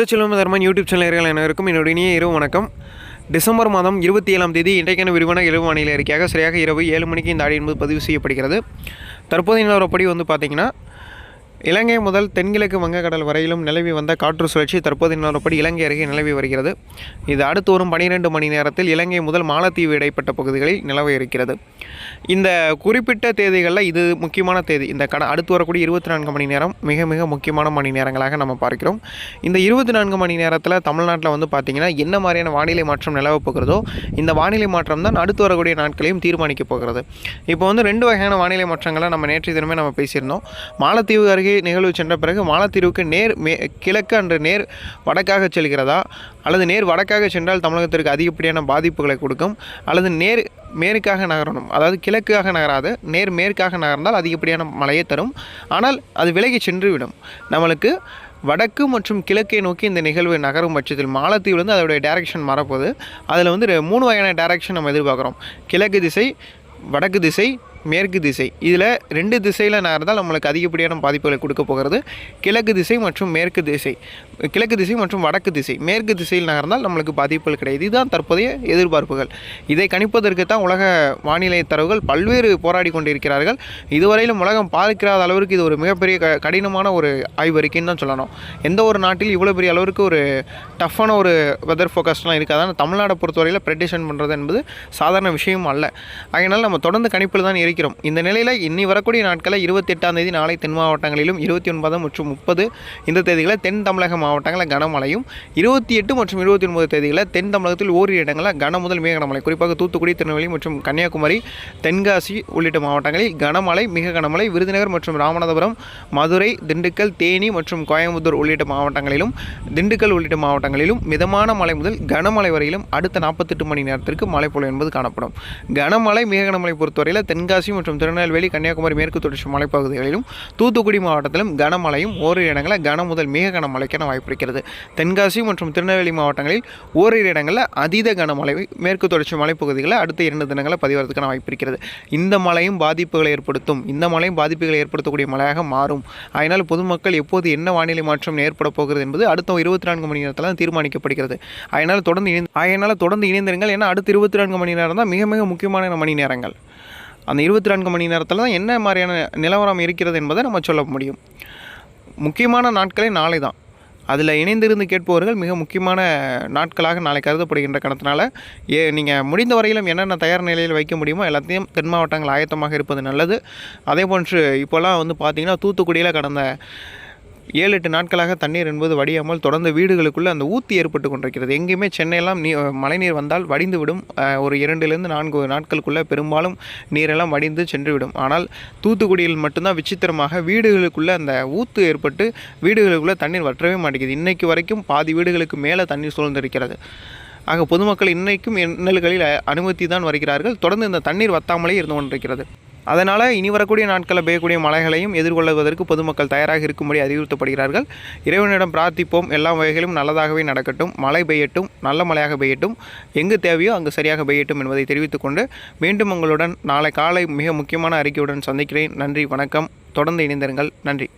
சித்தச்செல்வம் Dharman YouTube சேனல்கள் அனைவருக்கும் என்னுடைய இனிய இரவு வணக்கம். டிசம்பர் மாதம் இருபத்தி ஏழாம் தேதி இன்றைக்கான விரிவான இரவு வானிலை அறிக்கையாக சரியாக இரவு ஏழு மணிக்கு இந்த ஆடி என்பது பதிவு செய்யப்படுகிறது. தற்போதைய நிலவரப்படி வந்து பார்த்திங்கன்னா இலங்கை முதல் தென்கிழக்கு வங்கக்கடல் வரையிலும் நிலவி வந்த காற்று சுழற்சி தற்போது நிலவரப்படி இலங்கை அருகே நிலவி வருகிறது. இது அடுத்து வரும் பனிரெண்டு மணி நேரத்தில் இலங்கை முதல் மாலத்தீவு இடைப்பட்ட பகுதிகளில் நிலவ இருக்கிறது. இந்த குறிப்பிட்ட தேதிகளில் இது முக்கியமான தேதி. இந்த கட அடுத்து வரக்கூடிய இருபத்தி நான்கு மணி நேரம் மிக மிக முக்கியமான மணி நேரங்களாக நம்ம பார்க்கிறோம். இந்த இருபத்தி நான்கு மணி நேரத்தில் தமிழ்நாட்டில் வந்து பார்த்திங்கன்னா என்ன மாதிரியான வானிலை மாற்றம் நிலவப் போகிறதோ இந்த வானிலை மாற்றம் தான் அடுத்து வரக்கூடிய நாட்களையும் தீர்மானிக்கப் போகிறது. இப்போ வந்து ரெண்டு வகையான வானிலை மாற்றங்களை நம்ம நேற்றைய தினமே நம்ம பேசியிருந்தோம். மாலத்தீவு அருகே நிகழ்வு சென்ற பிறகு மாலத்தீவுக்கு நேர் மே கிழக்கு அன்று நேர் வடக்காக செல்கிறதா? அல்லது நேர் வடக்காக சென்றால் தமிழகத்திற்கு அதிகப்படியான பாதிப்புகளை கொடுக்கும்? அல்லது நேர் மேற்காக நகரணும் அதாவது கிழக்காக நகராது நேர் மேற்காக நகர்ந்தால் அதிகப்படியான மழையை தரும். ஆனால் அது விலகி சென்றுவிடும். நம்மளுக்கு வடக்கு மற்றும் கிழக்கை நோக்கி இந்த நிகழ்வு நகரும் பட்சத்தில் மாலத்தீவுலேருந்து அதோடைய டைரக்ஷன் மாறப்போகுது. அதில் வந்து மூணு வகையான டைரக்ஷன் நம்ம எதிர்பார்க்குறோம். கிழக்கு திசை வடக்கு திசை மேற்கு திசை. இதில் ரெண்டு திசையில் நகர்ந்தால் நம்மளுக்கு அதிகப்படியான பாதிப்புகளை கொடுக்க போகிறது. கிழக்கு திசை மற்றும் மேற்கு திசை. கிழக்கு திசை மற்றும் வடக்கு திசை. மேற்கு திசையில் நகர்ந்தால் நம்மளுக்கு பாதிப்புகள் கிடையாது. இதுதான் தற்போதைய எதிர்பார்ப்புகள். இதை கணிப்பதற்கு தான் உலக வானிலை தரவுகள் பல்வேறு போராடி கொண்டிருக்கிறார்கள். இதுவரையிலும் உலகம் பார்க்கிறாத அளவிற்கு இது ஒரு மிகப்பெரிய க கடினமான ஒரு ஆய்வறிக்கைன்னு தான் சொல்லணும். எந்த ஒரு நாட்டில் இவ்வளோ பெரிய அளவிற்கு ஒரு டஃப்பான ஒரு வெதர் ஃபோக்கஸ்லாம் இருக்காது ஆனால் தமிழ்நாடை பொறுத்தவரையில் ப்ரெடிஷன் பண்ணுறது என்பது சாதாரண விஷயம் அல்ல. அதனால் நம்ம தொடர்ந்து கணிப்பில் தான் இருக்கிறோம் இந்த நிலையில் இன்னி வரக்கூடிய நாட்களில் இருபத்தெட்டாம் தேதி நாளை தென் மாவட்டங்களிலும் இருபத்தி ஒன்பது மற்றும் முப்பது இந்த தேதிகளில் தென் தமிழக மாவட்டங்களில் கனமழையும் இருபத்தி எட்டு மற்றும் இருபத்தி ஒன்பது தேதிகளில் தென் தமிழகத்தில் ஓரிரு இடங்களில் கன முதல் மிக கனமழை. குறிப்பாக தூத்துக்குடி திருநெல்வேலி மற்றும் கன்னியாகுமரி தென்காசி உள்ளிட்ட மாவட்டங்களில் கனமழை மிக கனமழை. விருதுநகர் மற்றும் ராமநாதபுரம் மதுரை திண்டுக்கல் தேனி மற்றும் கோயம்புத்தூர் உள்ளிட்ட மாவட்டங்களிலும் திண்டுக்கல் உள்ளிட்ட மாவட்டங்களிலும் மிதமான மழை முதல் கனமழை வரையிலும் அடுத்த நாற்பத்தெட்டு மணி நேரத்திற்கு மழை பொழிவு என்பது காணப்படும். கனமழை மிக கனமழை பொறுத்தவரையில் தென்காசி மற்றும் திருநெல்வேலி கன்னியாகுமரி மேற்கு தொடர்ச்சி மலைப்பகுதிகளிலும் தூத்துக்குடி மாவட்டத்திலும் கனமழையும் ஓரிரு இடங்களில் கன முதல் மிக கனமழைக்கான வாய்ப்பு இருக்கிறது. தென்காசி மற்றும் திருநெல்வேலி மாவட்டங்களில் ஓரிரு இடங்களில் அதீத கனமழை மேற்கு தொடர்ச்சி மலைப்பகுதிகளில் அடுத்த இரண்டு தினங்களில் பதிவதற்கான வாய்ப்பு இருக்கிறது. இந்த மழையும் பாதிப்புகளை ஏற்படுத்தும். இந்த மழையும் பாதிப்புகளை ஏற்படுத்தக்கூடிய மழையாக மாறும். அதனால் பொதுமக்கள் எப்போது என்ன வானிலை மாற்றம் ஏற்பட போகிறது என்பது அடுத்த இருபத்தி நான்கு மணி நேரத்தில் தீர்மானிக்கப்படுகிறது. அதனால் தொடர்ந்து இணைந்து அதனால் தொடர்ந்து இணைந்திருங்கள். ஏன்னா அடுத்த இருபத்தி நான்கு மணி நேரம் தான் மிக மிக முக்கியமான மணி நேரங்கள். அந்த இருபத்தி நான்கு மணி நேரத்தில் தான் என்ன மாதிரியான நிலவரம் இருக்கிறது என்பதை நம்ம சொல்ல முடியும். முக்கியமான நாட்களே நாளை தான். அதில் இணைந்திருந்து கேட்பவர்கள் மிக முக்கியமான நாட்களாக நாளை கருதப்படுகின்ற கணத்தினால ஏ நீங்கள் முடிந்த வரையிலும் என்னென்ன தயார் நிலையில் வைக்க முடியுமோ எல்லாத்தையும் தென் மாவட்டங்கள் ஆயத்தமாக இருப்பது நல்லது. அதே போன்று இப்போல்லாம் வந்து பார்த்திங்கன்னா தூத்துக்குடியில் கடந்த ஏழு எட்டு நாட்களாக தண்ணீர் என்பது வடியாமல் தொடர்ந்து வீடுகளுக்குள்ளே அந்த ஊற்றி ஏற்பட்டு கொண்டிருக்கிறது. எங்கேயுமே சென்னையெல்லாம் நீ மழைநீர் வந்தால் வடிந்து விடும் ஒரு இரண்டிலிருந்து நான்கு நாட்களுக்குள்ளே பெரும்பாலும் நீரெல்லாம் வடிந்து சென்றுவிடும். ஆனால் தூத்துக்குடியில் மட்டும்தான் விசித்திரமாக வீடுகளுக்குள்ளே அந்த ஊத்து ஏற்பட்டு வீடுகளுக்குள்ளே தண்ணீர் வற்றவே மாட்டேங்குது. இன்றைக்கு வரைக்கும் பாதி வீடுகளுக்கு மேலே தண்ணீர் சூழ்ந்திருக்கிறது. ஆக பொதுமக்கள் இன்றைக்கும் இன்னல்களில் அனுமதி தான் வருகிறார்கள். தொடர்ந்து இந்த தண்ணீர் வத்தாமலே இருந்து கொண்டிருக்கிறது. அதனால் இனி வரக்கூடிய நாட்களில் பெய்யக்கூடிய மழைகளையும் எதிர்கொள்வதற்கு பொதுமக்கள் தயாராக இருக்கும்படி அறிவுறுத்தப்படுகிறார்கள். இறைவனிடம் பிரார்த்திப்போம். எல்லா வகைகளும் நல்லதாகவே நடக்கட்டும். மழை பெய்யட்டும். நல்ல மழையாக பெய்யட்டும். எங்கு தேவையோ அங்கு சரியாக பெய்யட்டும் என்பதை தெரிவித்துக்கொண்டு மீண்டும் உங்களுடன் நாளை காலை மிக முக்கியமான அறிக்கையுடன் சந்திக்கிறேன். நன்றி. வணக்கம். தொடர்ந்து இணைந்திருங்கள். நன்றி.